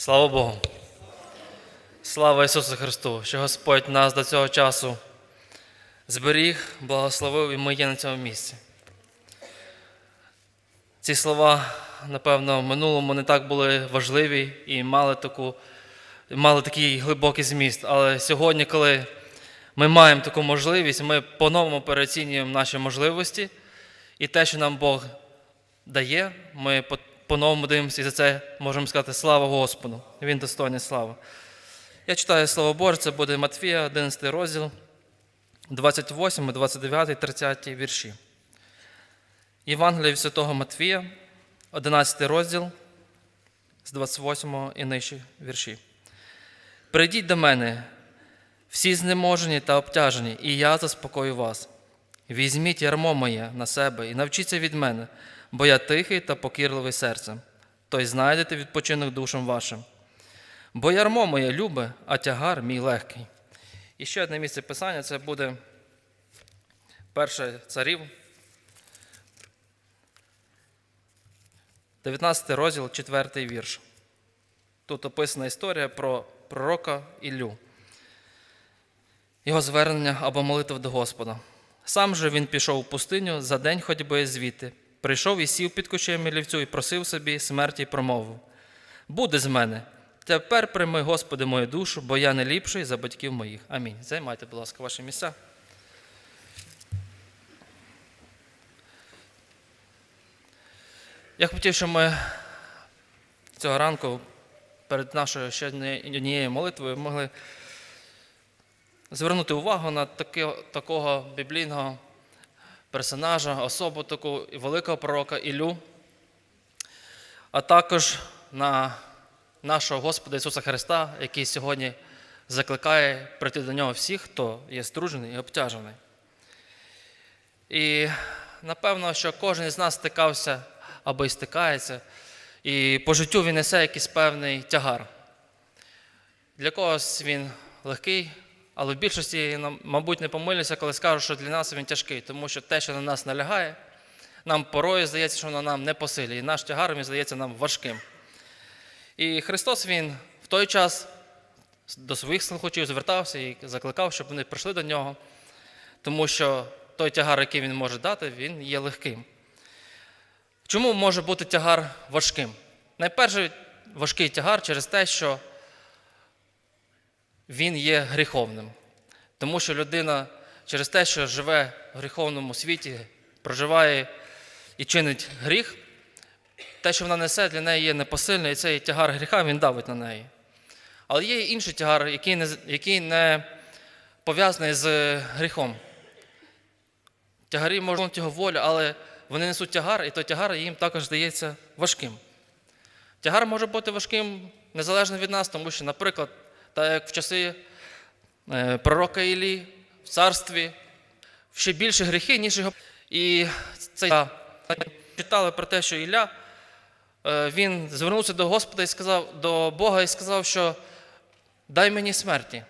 Слава Богу. Слава Ісусу Христу, що Господь нас до цього часу зберіг, благословив і ми є на цьому місці. Ці слова, напевно, в минулому не так були важливі і мали, таку, мали такий глибокий зміст. Але сьогодні, коли ми маємо таку можливість, ми по-новому переоцінюємо наші можливості і те, що нам Бог дає, ми по-новому дивимося і за це можемо сказати слава Господу. Він достойний слави. Я читаю Слово Боже, це буде Матфія, 11 розділ, 28, 29, 30 вірші. Євангелія Святого Матвія, 11 розділ, з 28 і нижче вірші. Прийдіть до мене, всі знеможені та обтяжені, і я заспокою вас. Візьміть ярмо моє на себе і навчіться від мене, бо я тихий та покірливий серцем, то й знайдете відпочинок душам вашим. Бо ярмо моє любе, а тягар мій легкий. І ще одне місце писання це буде перше царів, 19 розділ, 4 вірш. Тут описана історія про пророка Іллю, його звернення або молитва до Господа. Сам же він пішов у пустиню за день ходьби звідти, прийшов і сів під кущем мілівцю і просив собі смерті й промовив: Буде з мене. Тепер прийми, Господи, мою душу, бо я не ліпший за батьків моїх. Амінь. Займайте, будь ласка, ваші місця. Я хотів, щоб ми цього ранку перед нашою ще однією молитвою могли звернути увагу на такого біблійного персонажа, особу таку великого пророка Ілю, а також на нашого Господа Ісуса Христа, який сьогодні закликає прийти до нього всіх, хто є стружений і обтяжений. І напевно, що кожен з нас стикався або й стикається, і по життю він несе якийсь певний тягар. Для когось він легкий, але в більшості, мабуть, не помилюся, коли скажу, що для нас він тяжкий, тому що те, що на нас налягає, нам порою здається, що воно нам не по і наш тягар він здається нам важким. І Христос Він в той час до своїх слухачів звертався і закликав, щоб вони прийшли до нього, тому що той тягар, який він може дати, він є легким. Чому може бути тягар важким? Найперше, важкий тягар через те, що він є гріховним. Тому що людина через те, що живе в гріховному світі, проживає і чинить гріх, те, що вона несе, для неї є непосильне, і цей тягар гріха він давить на неї. Але є і інший тягар, який не, який не пов'язаний з гріхом. Тягарі можуть його волю, але вони несуть тягар, і той тягар їм також здається важким. Тягар може бути важким незалежно від нас, тому що, наприклад, так як в часи е, пророка Іллі, в царстві, ще більше гріхи, ніж його. І цей читали про те, що Ілля е, він звернувся до Господа і сказав до Бога і сказав, що дай мені смерті.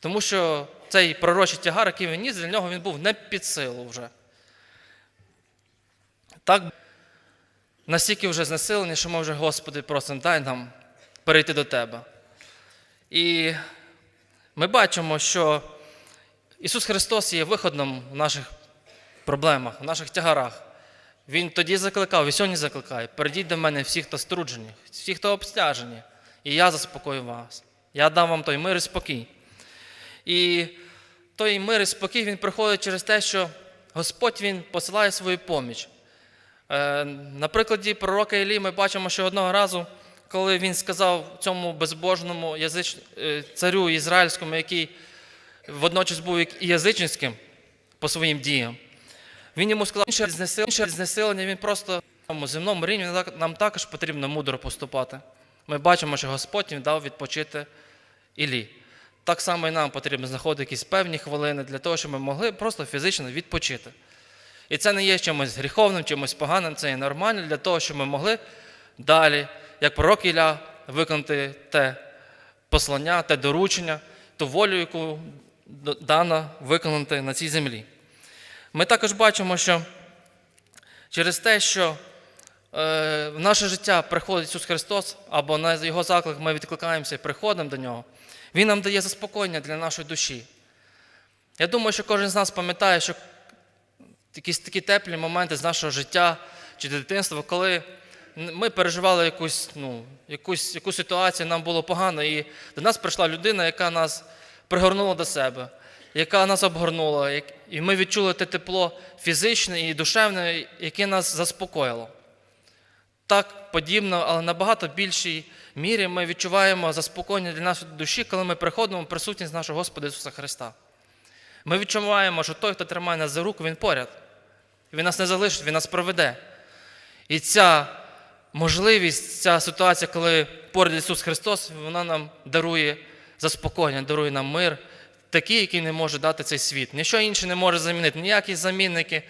Тому що цей пророчий тягар, який він ніс, для нього він був не під силу вже. Так настільки вже знесилені, що ми вже, Господи, просимо, дай нам перейти до Тебе. І ми бачимо, що Ісус Христос є виходом в наших проблемах, в наших тягарах. Він тоді закликав і сьогодні закликає: перейдіть до мене всі, хто струджені, всі, хто обстяжені, і я заспокою вас. Я дам вам той мир і спокій. І той мир і спокій він приходить через те, що Господь Він посилає свою поміч. Е, На прикладі пророка Іллі ми бачимо, що одного разу, коли він сказав цьому безбожному язич... е, царю ізраїльському, який водночас був і язичницьким по своїм діям, він йому сказав, що знесилення, знесилення він просто цьому земному рівні нам також потрібно мудро поступати. Ми бачимо, що Господь він дав відпочити Іллі. Так само і нам потрібно знаходити якісь певні хвилини для того, щоб ми могли просто фізично відпочити. І це не є чимось гріховним, чимось поганим, це є нормально для того, щоб ми могли далі, як пророк Ілля, виконати те послання, те доручення, ту волю, яку дано виконати на цій землі. Ми також бачимо, що через те, що е, в наше життя приходить Ісус Христос, або на Його заклик ми відкликаємося і приходимо до Нього, Він нам дає заспокоєння для нашої душі. Я думаю, що кожен з нас пам'ятає, що якісь такі теплі моменти з нашого життя чи дитинства, коли ми переживали якусь, ну, якусь, якусь ситуацію, нам було погано, і до нас прийшла людина, яка нас пригорнула до себе, яка нас обгорнула, і ми відчули те тепло фізичне і душевне, яке нас заспокоїло. Так подібно, але набагато більшій мірі ми відчуваємо заспокоєння для нашої душі, коли ми приходимо в присутність нашого Господа Ісуса Христа. Ми відчуваємо, що той, хто тримає нас за руку, він поряд. Він нас не залишить, він нас проведе. І ця можливість, ця ситуація, коли поряд Ісус Христос, вона нам дарує заспокоєння, дарує нам мир, такий, який не може дати цей світ. Ніщо інше не може замінити. Ніякі замінники,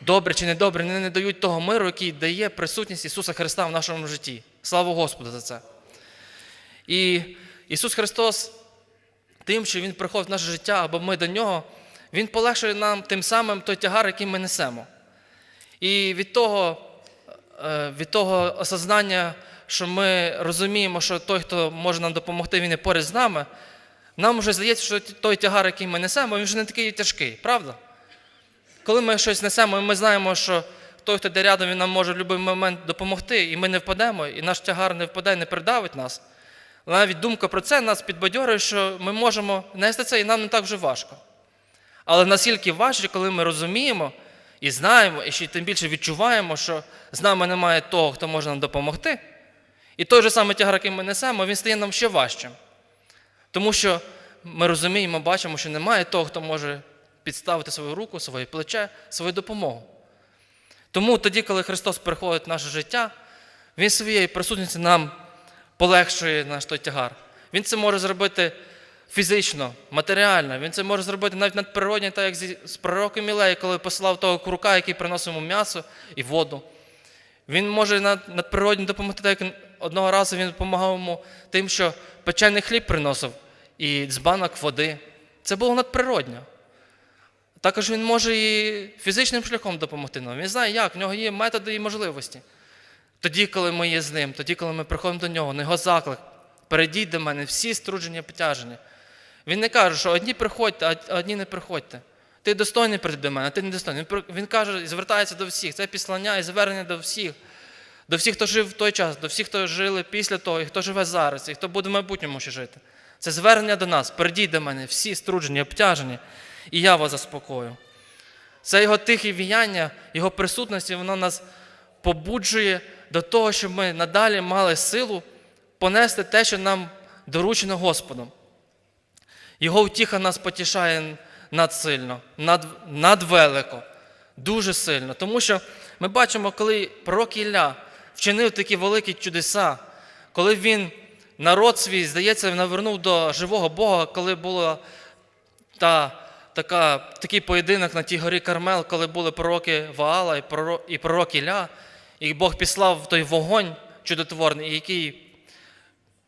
добре чи недобре, вони не дають того миру, який дає присутність Ісуса Христа в нашому житті. Слава Господу за це. І Ісус Христос тим, що Він приходить в наше життя, або ми до нього, Він полегшує нам тим самим той тягар, який ми несемо. І від того, від того осознання, що ми розуміємо, що той, хто може нам допомогти, він є поряд з нами, нам вже здається, що той тягар, який ми несемо, він вже не такий тяжкий, правда? Коли ми щось несемо, і ми знаємо, що той, хто де рядом, він нам може в будь-який момент допомогти, і ми не впадемо, і наш тягар не впаде, не придавить нас. Навіть думка про це нас підбадьорює, що ми можемо нести це, і нам не так вже важко. Але наскільки важче, коли ми розуміємо і знаємо, і ще тим більше відчуваємо, що з нами немає того, хто може нам допомогти. І той же самий тягар, який ми несемо, він стає нам ще важчим. Тому що ми розуміємо, бачимо, що немає того, хто може підставити свою руку, своє плече, свою допомогу. Тому тоді, коли Христос приходить в наше життя, Він своєю присутністю нам полегшує наш той тягар. Він це може зробити фізично, матеріально. Він це може зробити навіть надприродні, так як з пророком Ілеї, коли посилав того крука, який приносив йому м'ясо і воду. Він може над, надприродні допомогти, так як одного разу він допомагав йому тим, що печений хліб приносив і дзбанок води. Це було надприродньо. Також він може і фізичним шляхом допомогти нам. Він знає, як, в нього є методи і можливості. Тоді, коли ми є з ним, тоді, коли ми приходимо до нього, на його заклик, перейдіть до мене, всі струдження потяжені. Він не каже, що одні приходьте, а одні не приходьте. Ти достойний прийти до мене, а ти не достойний. Він каже звертається до всіх. Це післання і звернення до всіх. До всіх, хто жив в той час, до всіх, хто жили після того, і хто живе зараз, і хто буде в майбутньому ще жити. Це звернення до нас. Перейдіть до мене, всі струджені, обтяжені, і я вас заспокою. Це його тихе віяння, його присутності, воно нас побуджує до того, щоб ми надалі мали силу понести те, що нам доручено Господом. Його втіха нас потішає надсильно, над, надвелико, дуже сильно. Тому що ми бачимо, коли пророк Ілля вчинив такі великі чудеса, коли він народ свій, здається, навернув до живого Бога, коли була та, така, такий поєдинок на тій горі Кармел, коли були пророки Ваала і пророк, і пророк Ілля, і Бог післав той вогонь чудотворний, який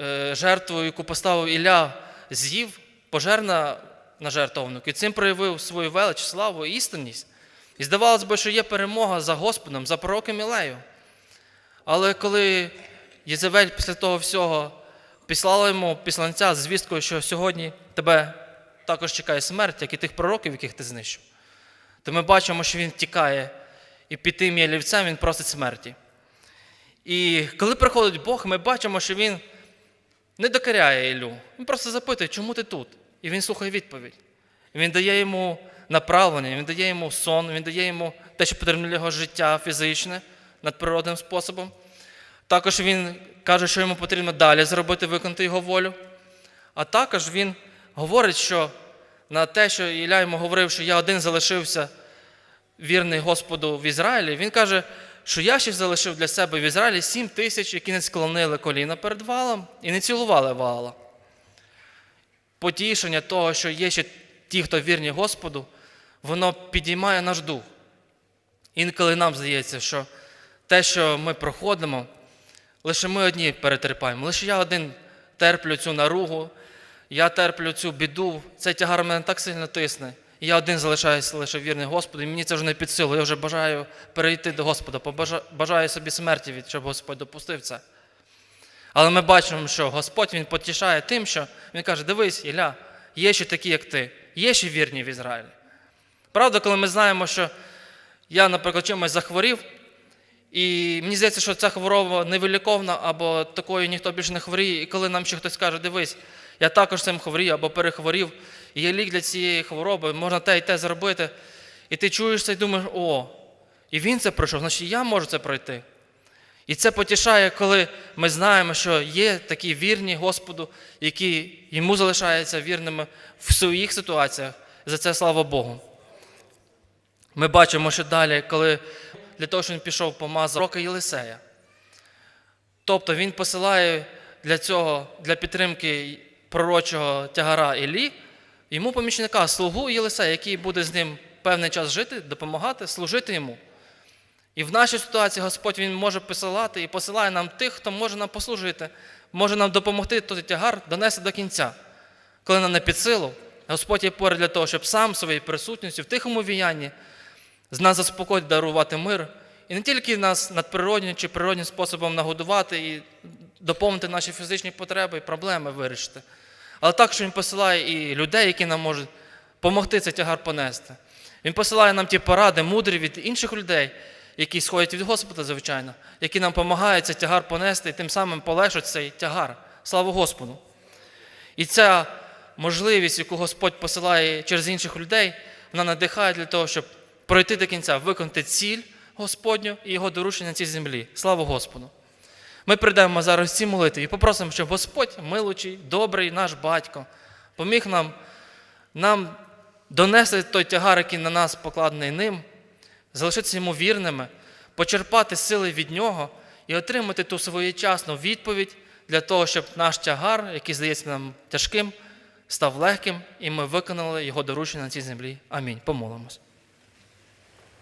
е, жертву, яку поставив Ілля, з'їв, пожер на, жертовник, і цим проявив свою велич, славу і істинність. І здавалось би, що є перемога за Господом, за пророком Ілею. Але коли Єзевель після того всього післала йому післанця з звісткою, що сьогодні тебе також чекає смерть, як і тих пророків, яких ти знищив, то ми бачимо, що він тікає, і під тим ялівцем він просить смерті. І коли приходить Бог, ми бачимо, що він не докоряє Ілю. Він просто запитує, чому ти тут? І він слухає відповідь. Він дає йому направлення, він дає йому сон, він дає йому те, що потрібно для його життя фізичне, надприродним способом. Також він каже, що йому потрібно далі зробити, виконати його волю. А також він говорить, що на те, що Ілля йому говорив, що я один залишився вірний Господу в Ізраїлі, він каже, що я ще залишив для себе в Ізраїлі сім тисяч, які не склонили коліна перед валом і не цілували вала. Потішення того, що є ще ті, хто вірні Господу, воно підіймає наш дух. Інколи нам здається, що те, що ми проходимо, лише ми одні перетерпаємо. Лише я один терплю цю наругу, я терплю цю біду, цей тягар мене так сильно тисне. Я один залишаюся лише вірний Господу, і мені це вже не під силу. Я вже бажаю перейти до Господа, бажаю собі смерті, щоб Господь допустив це. Але ми бачимо, що Господь Він потішає тим, що Він каже: дивись, Ілля, є ще такі, як ти, є ще вірні в Ізраїлі. Правда, коли ми знаємо, що я, наприклад, чимось захворів, і мені здається, що ця хвороба невиліковна, або такою ніхто більше не хворіє. І коли нам ще хтось каже, дивись, я також цим хворію або перехворів, і є лік для цієї хвороби, можна те і те зробити. І ти чуєш це і думаєш, о, і він це пройшов, значить я можу це пройти. І це потішає, коли ми знаємо, що є такі вірні Господу, які йому залишаються вірними в своїх ситуаціях. За це слава Богу. Ми бачимо, що далі, коли для того, щоб він пішов помазав роки Єлисея. Тобто він посилає для цього, для підтримки пророчого тягара Іллі, йому помічника, слугу Єлисея, який буде з ним певний час жити, допомагати, служити йому. І в нашій ситуації Господь Він може посилати і посилає нам тих, хто може нам послужити, може нам допомогти той тягар донести до кінця. Коли нам не під силу, Господь є поряд для того, щоб сам своєю присутністю в тихому віянні з нас заспокоїти, дарувати мир. І не тільки нас надприроднім чи природнім способом нагодувати і доповнити наші фізичні потреби і проблеми вирішити. Але також Він посилає і людей, які нам можуть допомогти цей тягар понести. Він посилає нам ті поради, мудрі від інших людей, які сходять від Господа, звичайно, які нам допомагають цей тягар понести і тим самим полегшать цей тягар. Слава Господу! І ця можливість, яку Господь посилає через інших людей, вона надихає для того, щоб пройти до кінця, виконати ціль Господню і його доручення на цій землі. Слава Господу! Ми прийдемо зараз ці молитви і попросимо, щоб Господь, милучий, добрий наш батько, поміг нам, нам донести той тягар, який на нас покладений ним, залишитися йому вірними, почерпати сили від нього і отримати ту своєчасну відповідь для того, щоб наш тягар, який здається нам тяжким, став легким, і ми виконали його доручення на цій землі. Амінь. Помолимось.